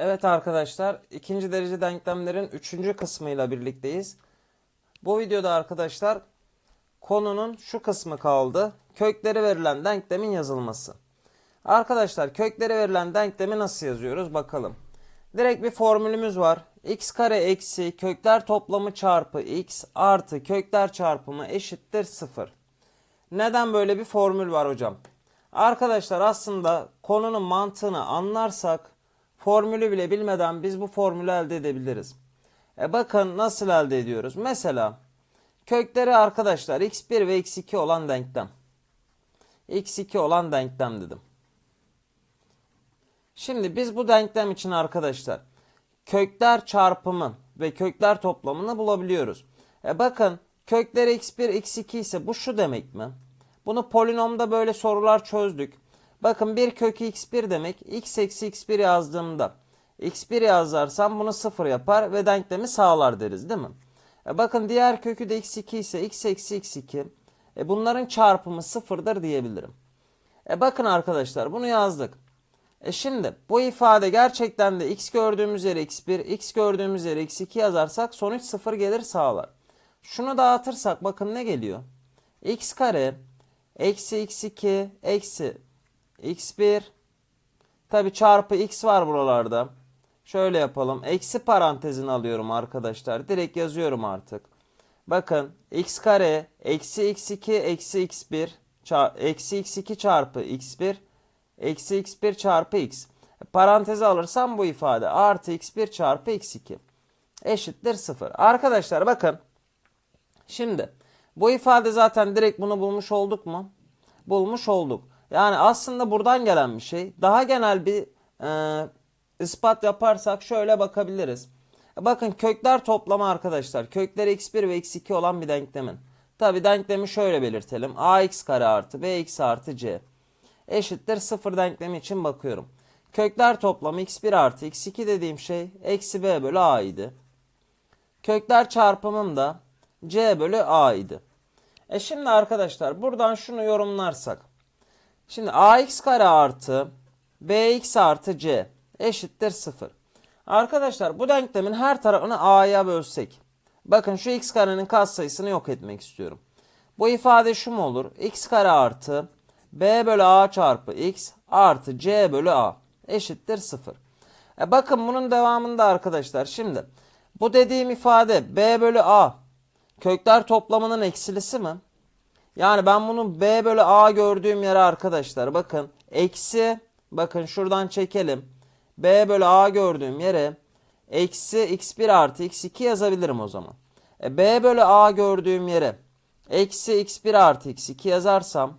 Evet arkadaşlar ikinci derece denklemlerin üçüncü kısmıyla birlikteyiz. Bu videoda arkadaşlar konunun şu kısmı kaldı. Kökleri verilen denklemin yazılması. Arkadaşlar kökleri verilen denklemi nasıl yazıyoruz bakalım. Direkt bir formülümüz var. x kare eksi kökler toplamı çarpı x artı kökler çarpımı eşittir 0. Neden böyle bir formül var hocam? Arkadaşlar aslında konunun mantığını anlarsak formülü bile bilmeden biz bu formülü elde edebiliriz. E bakın nasıl elde ediyoruz? Mesela kökleri arkadaşlar x1 ve x2 olan denklem. x2 olan denklem dedim. Şimdi biz bu denklem için arkadaşlar kökler çarpımı ve kökler toplamını bulabiliyoruz. E bakın kökleri x1 x2 ise bu şu demek mi? Bunu polinomda böyle sorular çözdük. Bakın bir kökü x1 demek x eksi x1 yazdığımda x1 yazarsam bunu 0 yapar ve denklemi sağlar deriz değil mi? E bakın diğer kökü de x2 ise x eksi x2 e bunların çarpımı sıfırdır diyebilirim. E bakın arkadaşlar bunu yazdık. E şimdi bu ifade gerçekten de x gördüğümüz yere x1, x gördüğümüz yere x2 yazarsak sonuç 0 gelir sağlar. Şunu dağıtırsak bakın ne geliyor? x kare eksi x2 eksi x1 tabi çarpı x var buralarda. Şöyle yapalım. Eksi parantezini alıyorum arkadaşlar. Direkt yazıyorum artık. Bakın x kare eksi x2 eksi x1 ça- eksi x2 çarpı x1 eksi x1 çarpı x. Paranteze alırsam bu ifade artı x1 çarpı x2 eşittir 0. Arkadaşlar bakın şimdi bu ifade zaten direkt bunu bulmuş olduk mu? Bulmuş olduk. Yani aslında buradan gelen bir şey. Daha genel bir e, ispat yaparsak şöyle bakabiliriz. Bakın kökler toplamı arkadaşlar. Kökleri x1 ve x2 olan bir denklemin. Tabi denklemi şöyle belirtelim. ax kare artı bx artı c eşittir 0 denklemi için bakıyorum. Kökler toplamı x1 artı x2 dediğim şey eksi b bölü a idi. Kökler çarpımım da c bölü a idi. E şimdi arkadaşlar buradan şunu yorumlarsak. Şimdi ax kare artı bx artı c eşittir 0. Arkadaşlar bu denklemin her tarafını a'ya bölsek. Bakın şu x karenin katsayısını yok etmek istiyorum. Bu ifade şu mu olur? x kare artı b bölü a çarpı x artı c bölü a eşittir 0. E bakın bunun devamında arkadaşlar şimdi bu dediğim ifade b bölü a kökler toplamının eksilisi mi? Yani ben bunu b bölü a gördüğüm yere arkadaşlar bakın eksi bakın şuradan çekelim. b bölü a gördüğüm yere eksi x1 artı x2 yazabilirim o zaman. E, b bölü a gördüğüm yere eksi x1 artı x2 yazarsam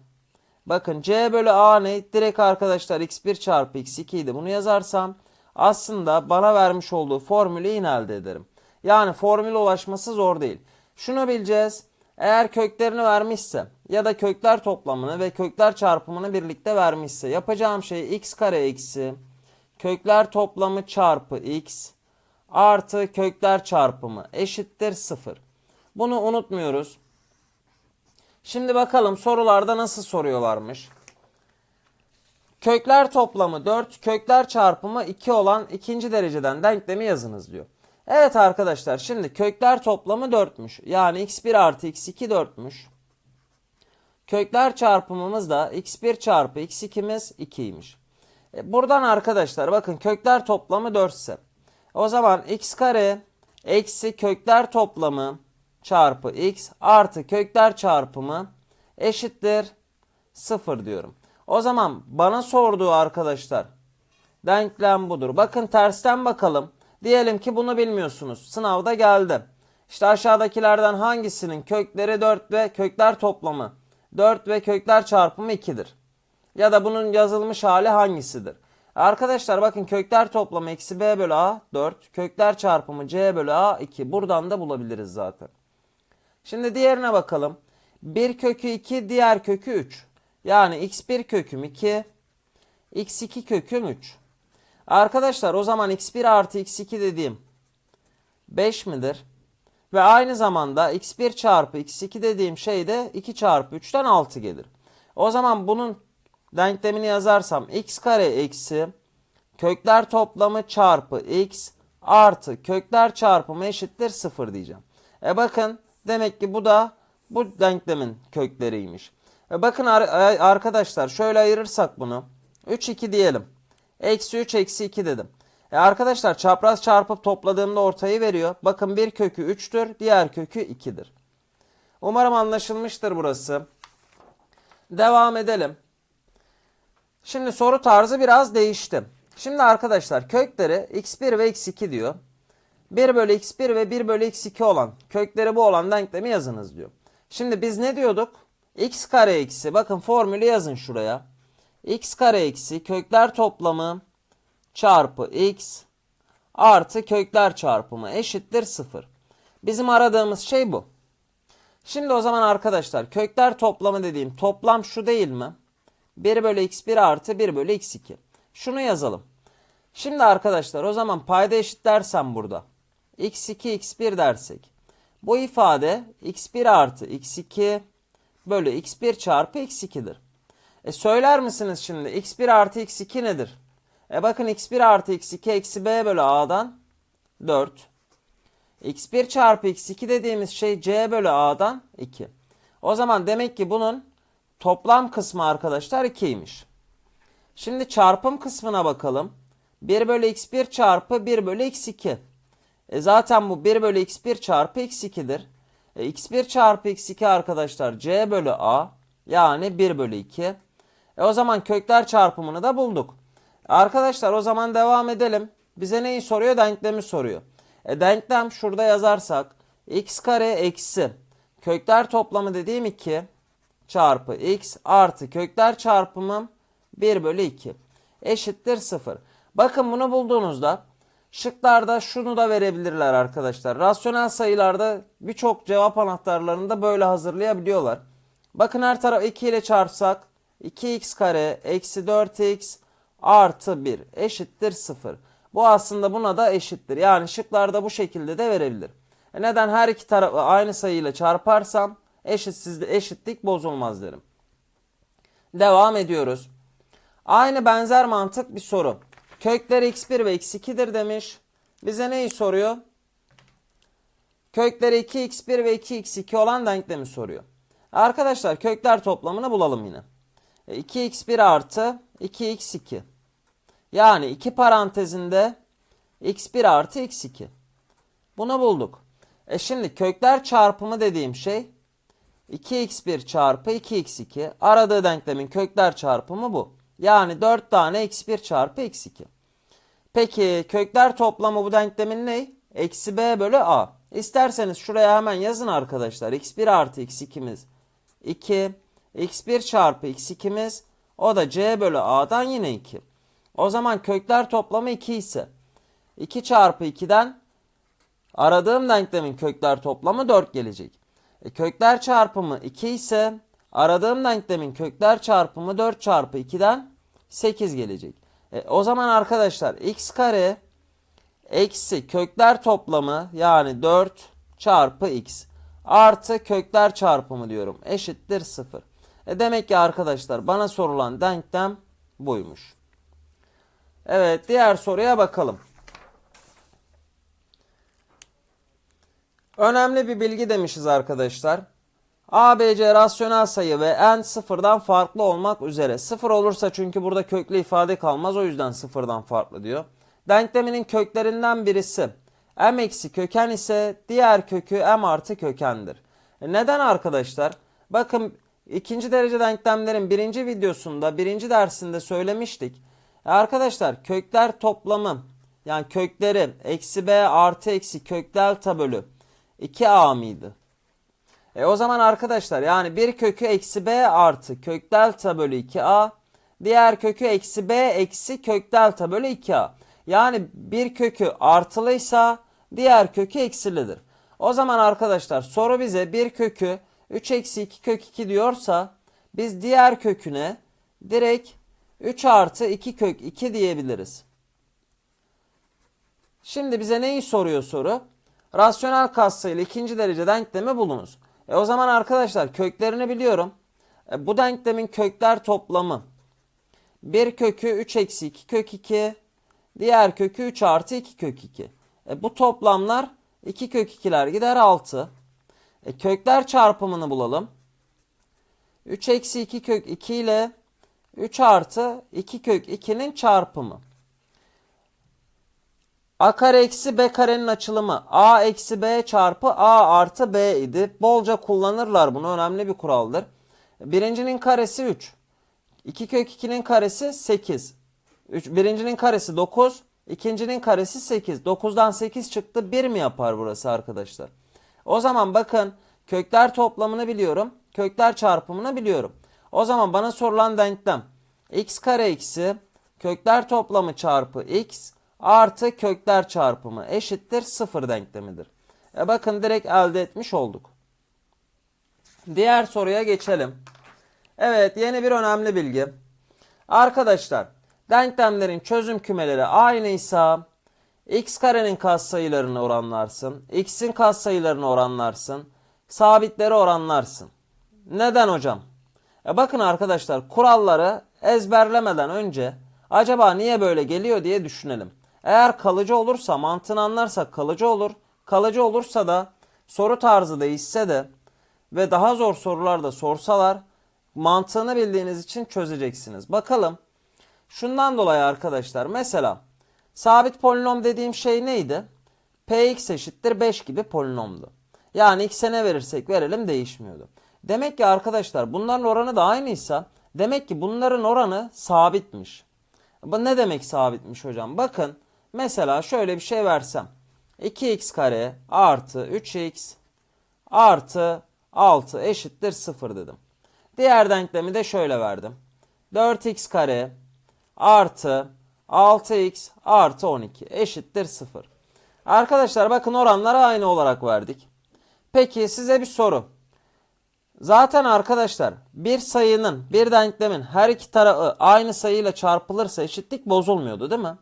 bakın c bölü a ne? Direkt arkadaşlar x1 çarpı x2 idi. Bunu yazarsam aslında bana vermiş olduğu formülü yine elde ederim. Yani formüle ulaşması zor değil. Şunu bileceğiz. Eğer köklerini vermişse ya da kökler toplamını ve kökler çarpımını birlikte vermişse yapacağım şey x kare eksi kökler toplamı çarpı x artı kökler çarpımı eşittir 0. Bunu unutmuyoruz. Şimdi bakalım sorularda nasıl soruyorlarmış. Kökler toplamı 4, kökler çarpımı 2 olan ikinci dereceden denklemi yazınız diyor. Evet arkadaşlar şimdi kökler toplamı 4'müş. Yani x1 artı x2 4'müş. Kökler çarpımımız da x1 çarpı x2'miz 2'ymiş. E buradan arkadaşlar bakın kökler toplamı 4 ise. O zaman x kare eksi kökler toplamı çarpı x artı kökler çarpımı eşittir 0 diyorum. O zaman bana sorduğu arkadaşlar denklem budur. Bakın tersten bakalım. Diyelim ki bunu bilmiyorsunuz. Sınavda geldi. İşte aşağıdakilerden hangisinin kökleri 4 ve kökler toplamı 4 ve kökler çarpımı 2'dir? Ya da bunun yazılmış hali hangisidir? Arkadaşlar bakın kökler toplamı eksi b bölü a 4. Kökler çarpımı c bölü a 2. Buradan da bulabiliriz zaten. Şimdi diğerine bakalım. 1 kökü 2 diğer kökü 3. Yani x1 köküm 2 x2 köküm 3. Arkadaşlar o zaman x1 artı x2 dediğim 5 midir? Ve aynı zamanda x1 çarpı x2 dediğim şey de 2 çarpı 3'ten 6 gelir. O zaman bunun denklemini yazarsam x kare eksi kökler toplamı çarpı x artı kökler çarpımı eşittir 0 diyeceğim. E bakın demek ki bu da bu denklemin kökleriymiş. E bakın ar- arkadaşlar şöyle ayırırsak bunu 3 2 diyelim. Eksi 3 eksi 2 dedim. E arkadaşlar çapraz çarpıp topladığımda ortayı veriyor. Bakın bir kökü 3'tür diğer kökü 2'dir. Umarım anlaşılmıştır burası. Devam edelim. Şimdi soru tarzı biraz değişti. Şimdi arkadaşlar kökleri x1 ve x2 diyor. 1 bölü x1 ve 1 bölü x2 olan kökleri bu olan denklemi yazınız diyor. Şimdi biz ne diyorduk? x kare eksi bakın formülü yazın şuraya. X kare eksi kökler toplamı çarpı x artı kökler çarpımı eşittir 0. Bizim aradığımız şey bu. Şimdi o zaman arkadaşlar kökler toplamı dediğim toplam şu değil mi? 1 bölü x1 artı 1 bölü x2. Şunu yazalım. Şimdi arkadaşlar o zaman payda eşitlersem burada x2 x1 dersek bu ifade x1 artı x2 bölü x1 çarpı x2'dir. E söyler misiniz şimdi x1 artı x2 nedir? E bakın x1 artı x2 eksi b bölü a'dan 4. x1 çarpı x2 dediğimiz şey c bölü a'dan 2. O zaman demek ki bunun toplam kısmı arkadaşlar 2'ymiş. Şimdi çarpım kısmına bakalım. 1 bölü x1 çarpı 1 bölü x2. E zaten bu 1 bölü x1 çarpı x2'dir. E x1 çarpı x2 arkadaşlar c bölü a yani 1 bölü 2. E o zaman kökler çarpımını da bulduk. Arkadaşlar o zaman devam edelim. Bize neyi soruyor? Denklemi soruyor. E denklem şurada yazarsak x kare eksi kökler toplamı dediğim 2 çarpı x artı kökler çarpımım 1 bölü 2 eşittir 0. Bakın bunu bulduğunuzda şıklarda şunu da verebilirler arkadaşlar. Rasyonel sayılarda birçok cevap anahtarlarını da böyle hazırlayabiliyorlar. Bakın her taraf 2 ile çarpsak 2x kare eksi 4x artı 1 eşittir 0. Bu aslında buna da eşittir. Yani şıklarda bu şekilde de verebilir. E neden her iki tarafı aynı sayıyla çarparsam eşitsiz, eşitlik bozulmaz derim. Devam ediyoruz. Aynı benzer mantık bir soru. Kökler x1 ve x2'dir demiş. Bize neyi soruyor? Kökleri 2x1 ve 2x2 olan denklemi soruyor. Arkadaşlar kökler toplamını bulalım yine. 2x1 artı 2x2. Yani iki parantezinde x1 artı x2. Bunu bulduk. E şimdi kökler çarpımı dediğim şey 2x1 çarpı 2x2. Aradığı denklemin kökler çarpımı bu. Yani 4 tane x1 çarpı x2. Peki kökler toplamı bu denklemin ne? Eksi b bölü a. İsterseniz şuraya hemen yazın arkadaşlar. x1 artı x2'miz 2. x1 çarpı x2'miz o da c bölü a'dan yine 2. O zaman kökler toplamı 2 ise 2 çarpı 2'den aradığım denklemin kökler toplamı 4 gelecek. E, kökler çarpımı 2 ise aradığım denklemin kökler çarpımı 4 çarpı 2'den 8 gelecek. E, o zaman arkadaşlar x kare eksi kökler toplamı yani 4 çarpı x artı kökler çarpımı diyorum eşittir 0. E demek ki arkadaşlar bana sorulan denklem buymuş. Evet diğer soruya bakalım. Önemli bir bilgi demişiz arkadaşlar. A, B, C rasyonel sayı ve n sıfırdan farklı olmak üzere. Sıfır olursa çünkü burada köklü ifade kalmaz o yüzden sıfırdan farklı diyor. Denkleminin köklerinden birisi m eksi köken ise diğer kökü m artı kökendir. E neden arkadaşlar? Bakın ikinci derece denklemlerin birinci videosunda birinci dersinde söylemiştik. E arkadaşlar kökler toplamı yani kökleri eksi b artı eksi kök delta bölü 2a mıydı? E o zaman arkadaşlar yani bir kökü eksi b artı kök delta bölü 2a diğer kökü eksi b eksi kök delta bölü 2a. Yani bir kökü artılıysa diğer kökü eksilidir. O zaman arkadaşlar soru bize bir kökü 3 eksi 2 kök 2 diyorsa biz diğer köküne direkt 3 artı 2 kök 2 diyebiliriz. Şimdi bize neyi soruyor soru? Rasyonel katsayılı ikinci derece denklemi bulunuz. E o zaman arkadaşlar köklerini biliyorum. E bu denklemin kökler toplamı 1 kökü 3 eksi 2 kök 2 Diğer kökü 3 artı 2 kök 2. E, bu toplamlar 2 kök 2'ler gider 6. E, kökler çarpımını bulalım. 3 eksi 2 kök 2 ile 3 artı 2 kök 2'nin çarpımı. A kare eksi B karenin açılımı A eksi B çarpı A artı B idi. Bolca kullanırlar bunu. Önemli bir kuraldır. Birincinin karesi 3. 2 kök 2'nin karesi 8. 3, birincinin karesi 9. ikincinin karesi 8. 9'dan 8 çıktı. 1 mi yapar burası arkadaşlar? O zaman bakın kökler toplamını biliyorum. Kökler çarpımını biliyorum. O zaman bana sorulan denklem x kare eksi kökler toplamı çarpı x artı kökler çarpımı eşittir 0 denklemidir. E bakın direkt elde etmiş olduk. Diğer soruya geçelim. Evet yeni bir önemli bilgi. Arkadaşlar denklemlerin çözüm kümeleri aynıysa x karenin katsayılarını oranlarsın. x'in katsayılarını oranlarsın. Sabitleri oranlarsın. Neden hocam? E bakın arkadaşlar kuralları ezberlemeden önce acaba niye böyle geliyor diye düşünelim. Eğer kalıcı olursa mantığını anlarsak kalıcı olur. Kalıcı olursa da soru tarzı değişse de ve daha zor sorular da sorsalar mantığını bildiğiniz için çözeceksiniz. Bakalım. Şundan dolayı arkadaşlar mesela sabit polinom dediğim şey neydi? Px eşittir 5 gibi polinomdu. Yani x'e ne verirsek verelim değişmiyordu. Demek ki arkadaşlar bunların oranı da aynıysa demek ki bunların oranı sabitmiş. Bu ne demek sabitmiş hocam? Bakın mesela şöyle bir şey versem. 2x kare artı 3x artı 6 eşittir 0 dedim. Diğer denklemi de şöyle verdim. 4x kare artı 6x artı 12 eşittir 0. Arkadaşlar bakın oranları aynı olarak verdik. Peki size bir soru. Zaten arkadaşlar bir sayının bir denklemin her iki tarafı aynı sayıyla çarpılırsa eşitlik bozulmuyordu değil mi?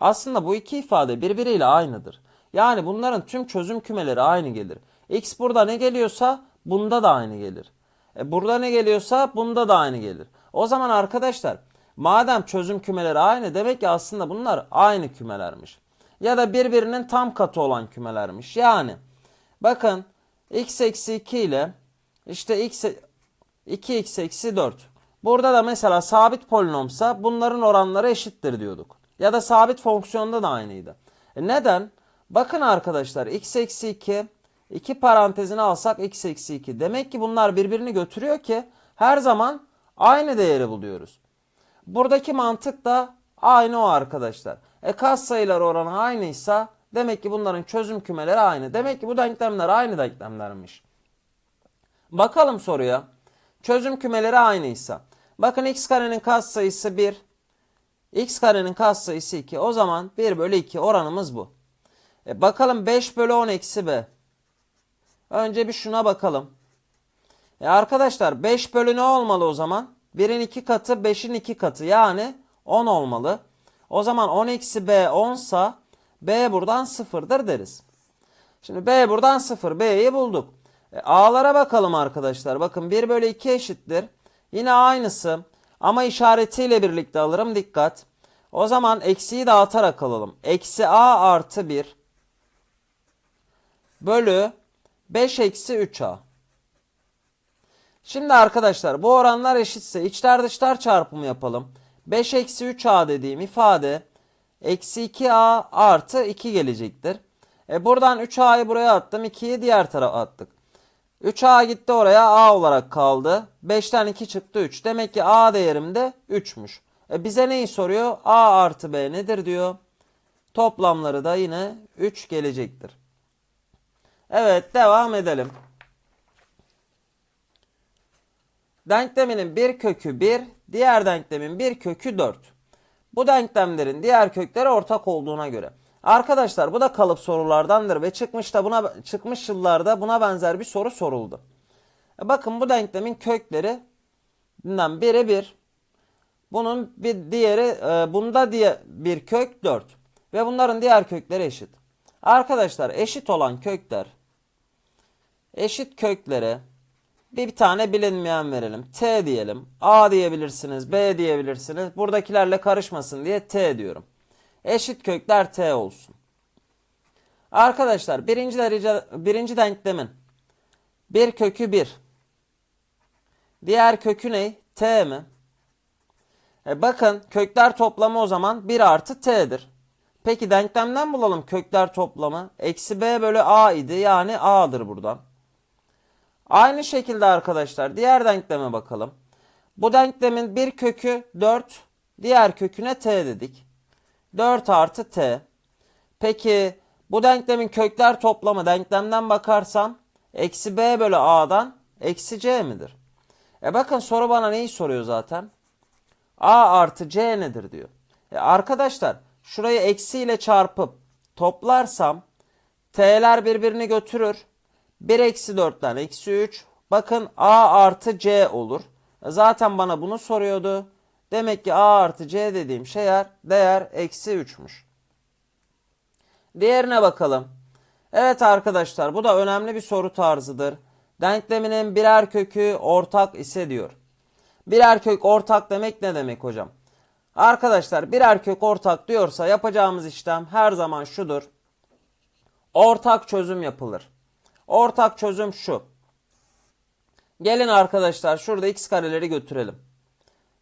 Aslında bu iki ifade birbiriyle aynıdır. Yani bunların tüm çözüm kümeleri aynı gelir. X burada ne geliyorsa bunda da aynı gelir. E burada ne geliyorsa bunda da aynı gelir. O zaman arkadaşlar madem çözüm kümeleri aynı demek ki aslında bunlar aynı kümelermiş. Ya da birbirinin tam katı olan kümelermiş. Yani bakın x eksi 2 ile işte x 2x eksi 4. Burada da mesela sabit polinomsa bunların oranları eşittir diyorduk. Ya da sabit fonksiyonda da aynıydı. E neden? Bakın arkadaşlar x eksi 2 2 parantezini alsak x eksi 2. Demek ki bunlar birbirini götürüyor ki her zaman aynı değeri buluyoruz. Buradaki mantık da aynı o arkadaşlar. E kas sayılar oranı aynıysa demek ki bunların çözüm kümeleri aynı. Demek ki bu denklemler aynı denklemlermiş. Bakalım soruya. Çözüm kümeleri aynıysa. Bakın x karenin kas sayısı 1. x karenin kas sayısı 2. O zaman 1 bölü 2 oranımız bu. E bakalım 5 bölü 10 eksi b. Önce bir şuna bakalım. E arkadaşlar 5 bölü ne olmalı o zaman? 1'in 2 katı 5'in 2 katı yani 10 olmalı. O zaman 10 eksi b 10 sa b buradan 0'dır deriz. Şimdi b buradan 0 b'yi bulduk. E, a'lara bakalım arkadaşlar. Bakın 1 bölü 2 eşittir. Yine aynısı ama işaretiyle birlikte alırım dikkat. O zaman eksiyi dağıtarak alalım. Eksi a artı 1 bölü 5 eksi 3a. Şimdi arkadaşlar bu oranlar eşitse içler dışlar çarpımı yapalım. 5 eksi 3a dediğim ifade eksi 2a artı 2 gelecektir. E buradan 3a'yı buraya attım 2'yi diğer tarafa attık. 3a gitti oraya a olarak kaldı. 5'ten 2 çıktı 3. Demek ki a değerim de 3'müş. E bize neyi soruyor? a artı b nedir diyor. Toplamları da yine 3 gelecektir. Evet devam edelim. Denkleminin bir kökü 1, diğer denklemin bir kökü 4. Bu denklemlerin diğer kökleri ortak olduğuna göre. Arkadaşlar bu da kalıp sorulardandır ve çıkmış da buna çıkmış yıllarda buna benzer bir soru soruldu. E bakın bu denklemin kökleri bundan biri 1. Bunun bir diğeri e, bunda diye bir kök 4 ve bunların diğer kökleri eşit. Arkadaşlar eşit olan kökler eşit köklere bir, tane bilinmeyen verelim. T diyelim. A diyebilirsiniz. B diyebilirsiniz. Buradakilerle karışmasın diye T diyorum. eşit kökler t olsun. Arkadaşlar birinci derece birinci denklemin bir kökü 1. Diğer kökü ne? T mi? E bakın kökler toplamı o zaman 1 artı t'dir. Peki denklemden bulalım kökler toplamı. Eksi b bölü a idi. Yani a'dır buradan. Aynı şekilde arkadaşlar diğer denkleme bakalım. Bu denklemin bir kökü 4. Diğer köküne t dedik. 4 artı t. Peki bu denklemin kökler toplamı denklemden bakarsam eksi b bölü a'dan eksi c midir? E bakın soru bana neyi soruyor zaten? a artı c nedir diyor. E arkadaşlar şurayı eksi ile çarpıp toplarsam t'ler birbirini götürür. 1 eksi 4'ten eksi 3. Bakın a artı c olur. Zaten bana bunu soruyordu. Demek ki a artı c dediğim şeyler değer eksi 3'müş. Diğerine bakalım. Evet arkadaşlar bu da önemli bir soru tarzıdır. Denkleminin birer kökü ortak ise diyor. Birer kök ortak demek ne demek hocam? Arkadaşlar birer kök ortak diyorsa yapacağımız işlem her zaman şudur. Ortak çözüm yapılır. Ortak çözüm şu. Gelin arkadaşlar şurada x kareleri götürelim.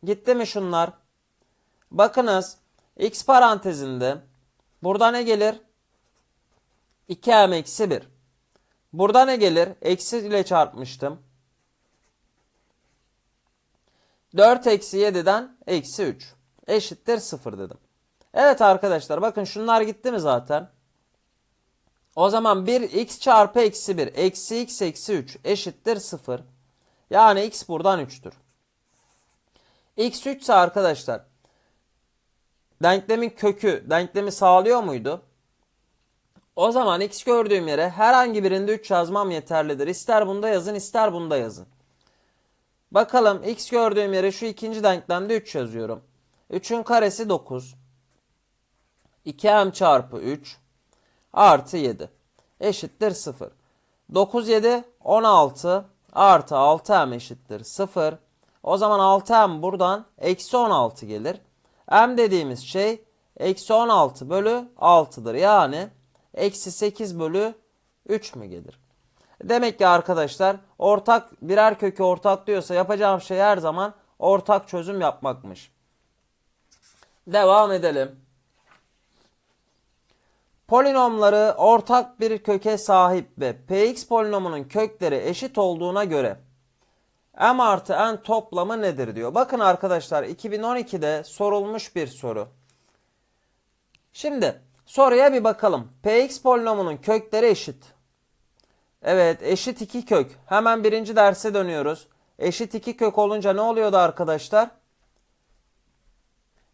Gitti mi şunlar? Bakınız x parantezinde burada ne gelir? 2m eksi 1. Burada ne gelir? Eksi ile çarpmıştım. 4 eksi 7'den eksi 3 eşittir 0 dedim. Evet arkadaşlar bakın şunlar gitti mi zaten? O zaman 1 x çarpı eksi 1 eksi x eksi 3 eşittir 0. Yani x buradan 3'tür. x 3 ise arkadaşlar denklemin kökü denklemi sağlıyor muydu? O zaman x gördüğüm yere herhangi birinde 3 yazmam yeterlidir. İster bunda yazın ister bunda yazın. Bakalım x gördüğüm yere şu ikinci denklemde 3 yazıyorum. 3'ün karesi 9. 2m çarpı 3 artı 7 eşittir 0. 9 7 16 artı 6m eşittir 0. O zaman 6m buradan eksi 16 gelir. m dediğimiz şey eksi 16 bölü 6'dır. Yani eksi 8 bölü 3 mü gelir? Demek ki arkadaşlar ortak birer kökü ortak diyorsa yapacağım şey her zaman ortak çözüm yapmakmış. Devam edelim. Polinomları ortak bir köke sahip ve px polinomunun kökleri eşit olduğuna göre m artı n toplamı nedir diyor. Bakın arkadaşlar 2012'de sorulmuş bir soru. Şimdi soruya bir bakalım. px polinomunun kökleri eşit. Evet eşit iki kök. Hemen birinci derse dönüyoruz. Eşit iki kök olunca ne oluyordu arkadaşlar?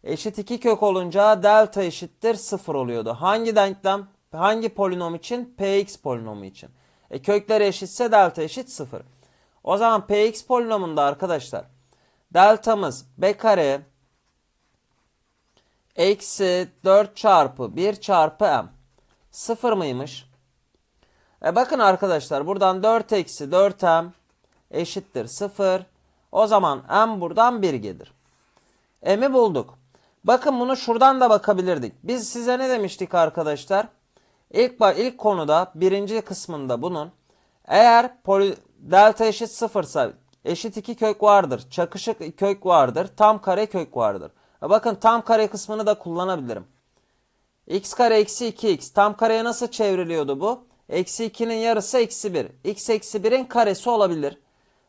Eşit iki kök olunca delta eşittir 0 oluyordu. Hangi denklem? Hangi polinom için? px polinomu için. E kökler eşitse delta eşit 0. O zaman px polinomunda arkadaşlar deltamız b kare eksi 4 çarpı 1 çarpı m. 0 mıymış? E bakın arkadaşlar buradan 4 eksi 4m eşittir 0. O zaman m buradan 1 gelir. M'i bulduk. Bakın bunu şuradan da bakabilirdik. Biz size ne demiştik arkadaşlar? İlk, ilk konuda birinci kısmında bunun eğer poli, delta eşit sıfırsa eşit iki kök vardır. Çakışık kök vardır. Tam kare kök vardır. Bakın tam kare kısmını da kullanabilirim. x kare eksi 2x. Tam kareye nasıl çevriliyordu bu? Eksi 2'nin yarısı eksi 1. x eksi 1'in karesi olabilir.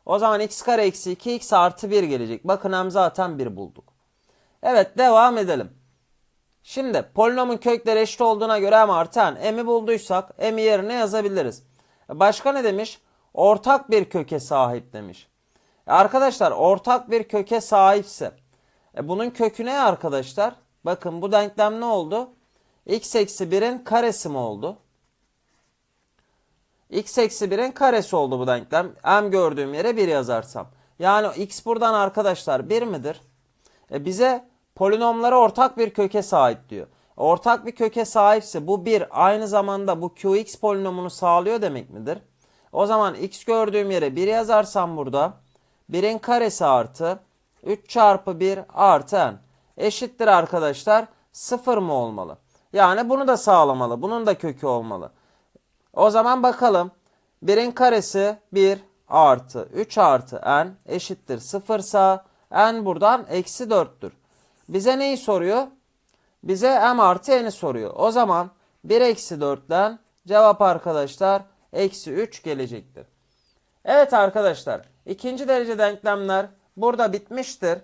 O zaman x kare eksi 2 x artı 1 gelecek. Bakın hem zaten 1 bulduk. Evet devam edelim. Şimdi polinomun kökleri eşit olduğuna göre m artı n. m'i bulduysak m'i yerine yazabiliriz. Başka ne demiş? Ortak bir köke sahip demiş. Arkadaşlar ortak bir köke sahipse e bunun kökü ne arkadaşlar? Bakın bu denklem ne oldu? x eksi 1'in karesi mi oldu? x eksi 1'in karesi oldu bu denklem. m gördüğüm yere 1 yazarsam. Yani x buradan arkadaşlar 1 midir? E bize polinomları ortak bir köke sahip diyor. Ortak bir köke sahipse bu 1 aynı zamanda bu qx polinomunu sağlıyor demek midir? O zaman x gördüğüm yere 1 yazarsam burada 1'in karesi artı 3 çarpı 1 artı n eşittir arkadaşlar sıfır mı olmalı? Yani bunu da sağlamalı. Bunun da kökü olmalı. O zaman bakalım. 1'in karesi 1 artı 3 artı n eşittir 0 sa n buradan eksi 4'tür. Bize neyi soruyor? Bize m artı n'i soruyor. O zaman 1 eksi 4'ten cevap arkadaşlar eksi 3 gelecektir. Evet arkadaşlar ikinci derece denklemler burada bitmiştir.